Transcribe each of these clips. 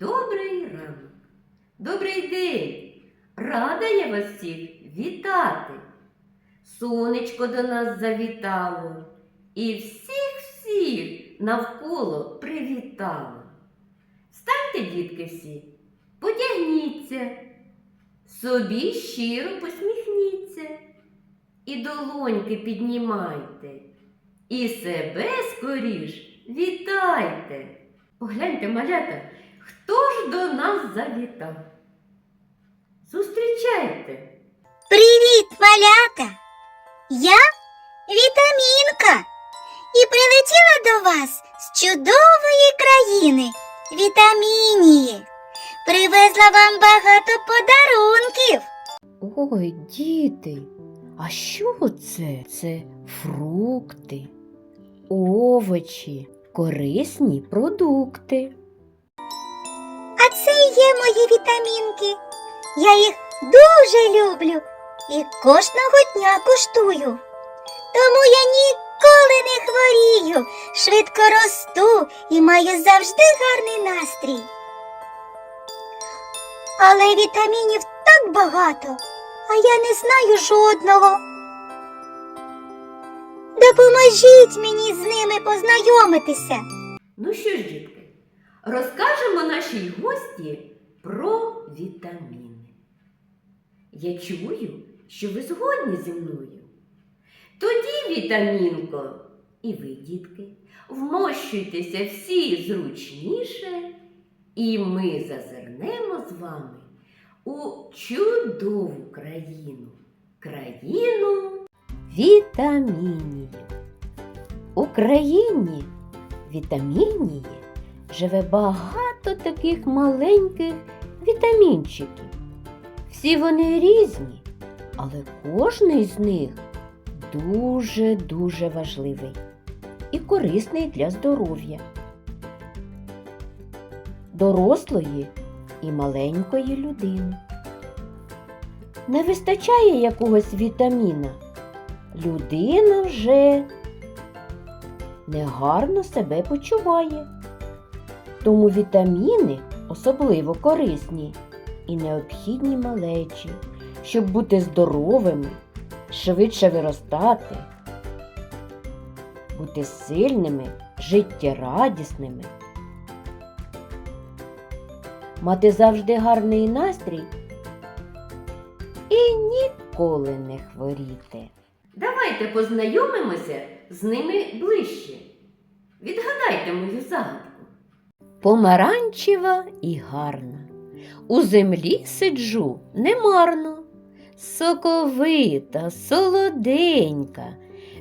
Добрий ранок, добрий день! Рада я вас всіх вітати. Сонечко до нас завітало і всіх-всіх навколо привітало. Встаньте, дітки всі, потягніться, собі щиро посміхніться і долоньки піднімайте, і себе скоріш вітайте. Погляньте, малята, хто ж до нас завітав? Зустрічайте! Привіт, малята! Я Вітамінка і прилетіла до вас з чудової країни Вітамінії. Привезла вам багато подарунків. Ой, діти, а що це? Це фрукти, овочі, корисні продукти. А це є мої вітамінки. Я їх дуже люблю і кожного дня куштую. Тому я ніколи не хворію, швидко росту і маю завжди гарний настрій. Але вітамінів так багато, а я не знаю жодного. Допоможіть мені з ними познайомитися. Ну що ж, дітки, розкажемо нашій гості про вітаміни. Я чую, що ви згодні зі мною. Тоді, вітамінко, і ви, дітки, вмощуйтеся всі зручніше, і ми зазирнемо з вами у чудову країну, країну вітамінів. У країні вітамінії живе багато таких маленьких вітамінчиків. Всі вони різні, але кожний з них дуже-дуже важливий і корисний для здоров'я. Дорослої і маленької людини. Не вистачає якогось вітаміна. Людина вже негарно себе почуває. Тому вітаміни особливо корисні і необхідні малечі, щоб бути здоровими, швидше виростати, бути сильними, життєрадісними, мати завжди гарний настрій і ніколи не хворіти. Давайте познайомимося з ними ближче. Відгадайте мою загадку. Помаранчева і гарна. У землі сиджу немарно. Соковита, солоденька,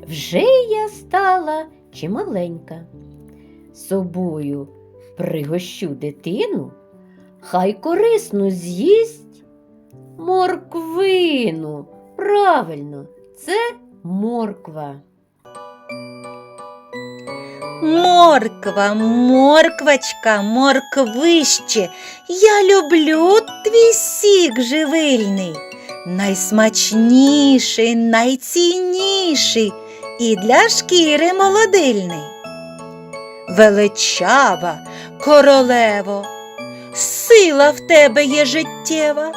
вже я стала чималенька. Собою пригощу дитину, хай корисну з'їсть морквину. Правильно, це морква. Морква, морквочка, морквище, я люблю твій сік живильний, найсмачніший, найцінніший і для шкіри молодильний. Величава, королево, сила в тебе є життєва,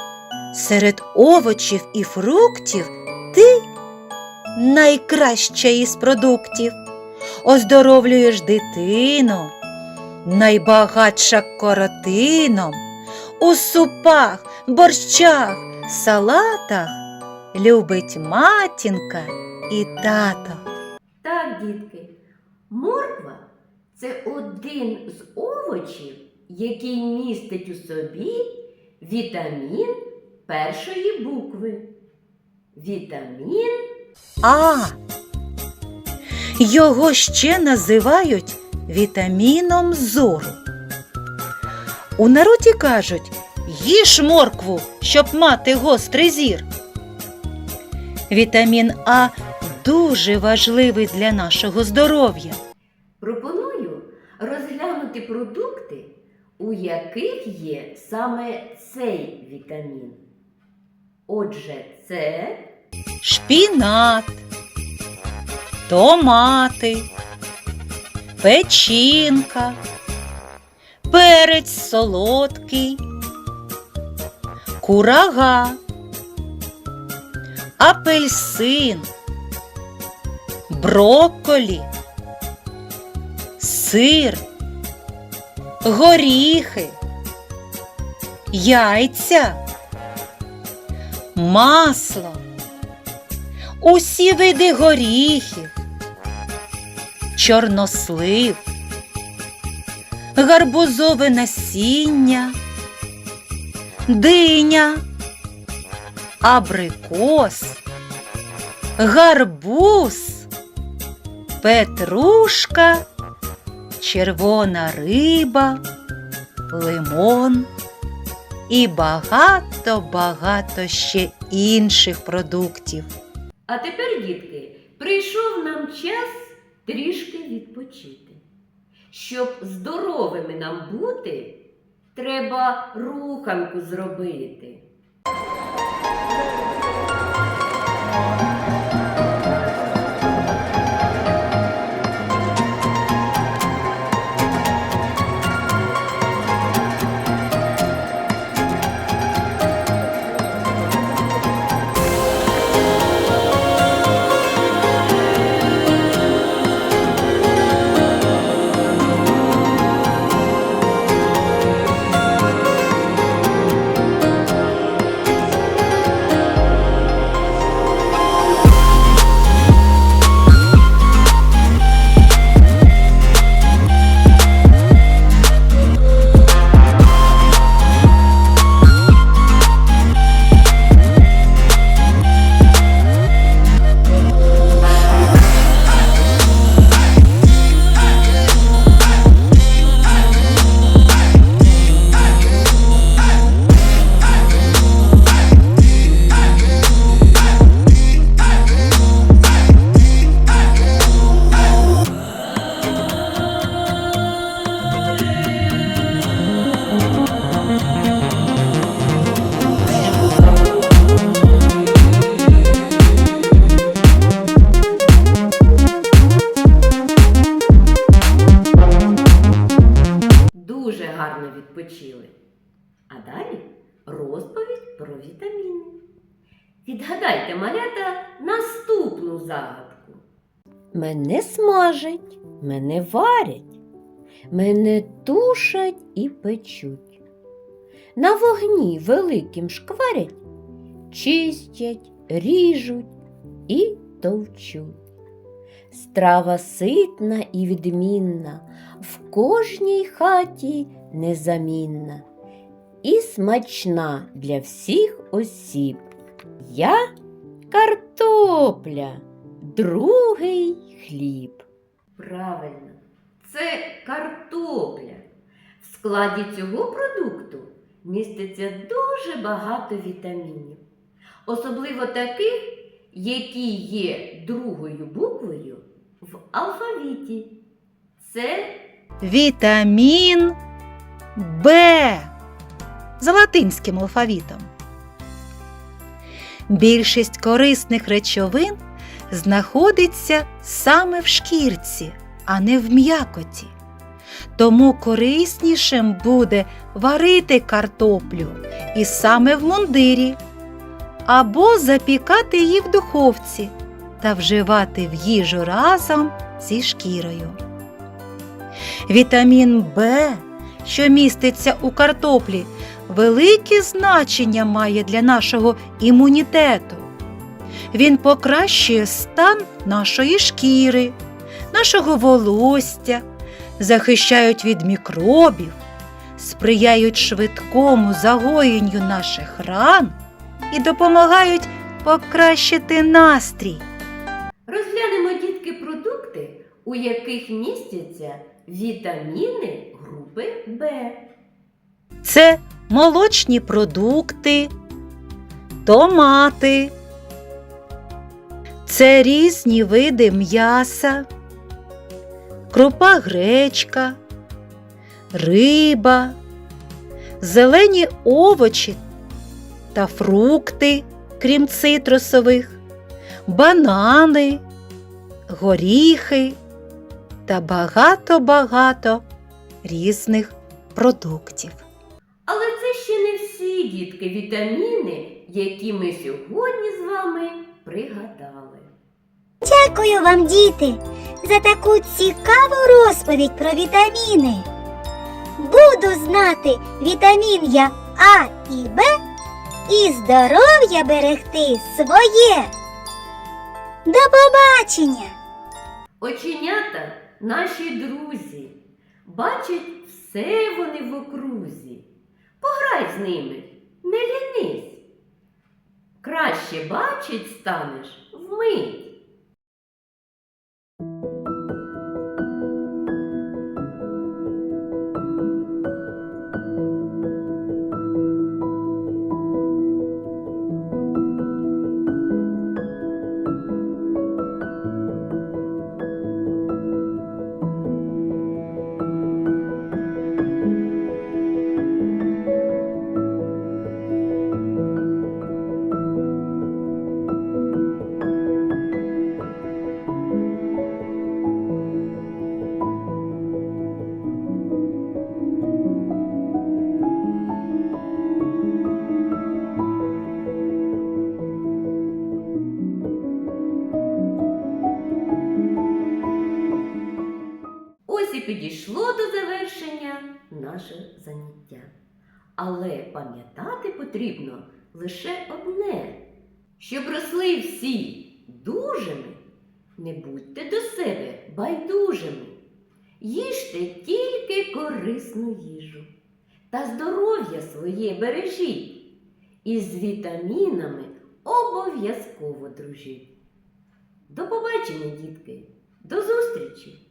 серед овочів і фруктів ти найкраща із продуктів оздоровлюєш дитину, найбагатша коротином, у супах, борщах, салатах любить матінка і тато. Так, дітки, морква це один з овочів, який містить у собі вітамін першої букви. Вітамін А. Його ще називають вітаміном зору. У народі кажуть, їж моркву, щоб мати гострий зір. Вітамін А дуже важливий для нашого здоров'я. пропоную розглянути продукти, у яких є саме цей вітамін. Отже, це Шпінат, томати, печінка, перець солодкий, курага, апельсин, брокколі, сир, горіхи, яйця, масло, усі види горіхів, чорнослив, гарбузове насіння, диня, абрикос, гарбуз, петрушка, червона риба, лимон і багато-багато ще інших продуктів. А тепер, дітки, прийшов нам час трішки відпочити. Щоб здоровими нам бути, треба руханку зробити. Гарно відпочили. А далі розповідь про вітаміни. Відгадайте, малята, наступну загадку. Мене смажать, мене варять, мене тушать і печуть. На вогні великим шкварять, чистять, ріжуть і товчуть. Страва ситна і відмінна, в кожній хаті незамінна і смачна для всіх осіб. Я картопля, другий хліб. Правильно, це картопля. В складі цього продукту міститься дуже багато вітамінів, особливо таких, які є другою буквою в алфавіті. Це Вітамін Б за латинським алфавітом. Більшість корисних речовин знаходиться саме в шкірці, а не в м'якоті. Тому кориснішим буде варити картоплю і саме в мундирі, або запікати її в духовці та вживати в їжу разом зі шкірою. Вітамін В, що міститься у картоплі, велике значення має для нашого імунітету. Він покращує стан нашої шкіри, нашого волосся, захищають від мікробів, сприяють швидкому загоєнню наших ран і допомагають покращити настрій. Розглянемо дітки продукти, у яких містяться вітаміни групи Б. Це молочні продукти, томати, це різні види м'яса, крупа гречка, риба, зелені овочі та фрукти, крім цитрусових, банани, горіхи та багато-багато різних продуктів. Але це ще не всі дітки вітаміни, які ми сьогодні з вами пригадали. Дякую вам, діти, за таку цікаву розповідь про вітаміни. Буду знати вітамін я А і Б і здоров'я берегти своє. До побачення! Оченята наші друзі, бачать все вони в окрузі. Пограй з ними, не лінись. Краще бачить станеш вмить. Лише одне, щоб росли всі дужими, не будьте до себе байдужими. Їжте тільки корисну їжу та здоров'я своє бережіть. І з вітамінами обов'язково дружіть. До побачення, дітки! До зустрічі!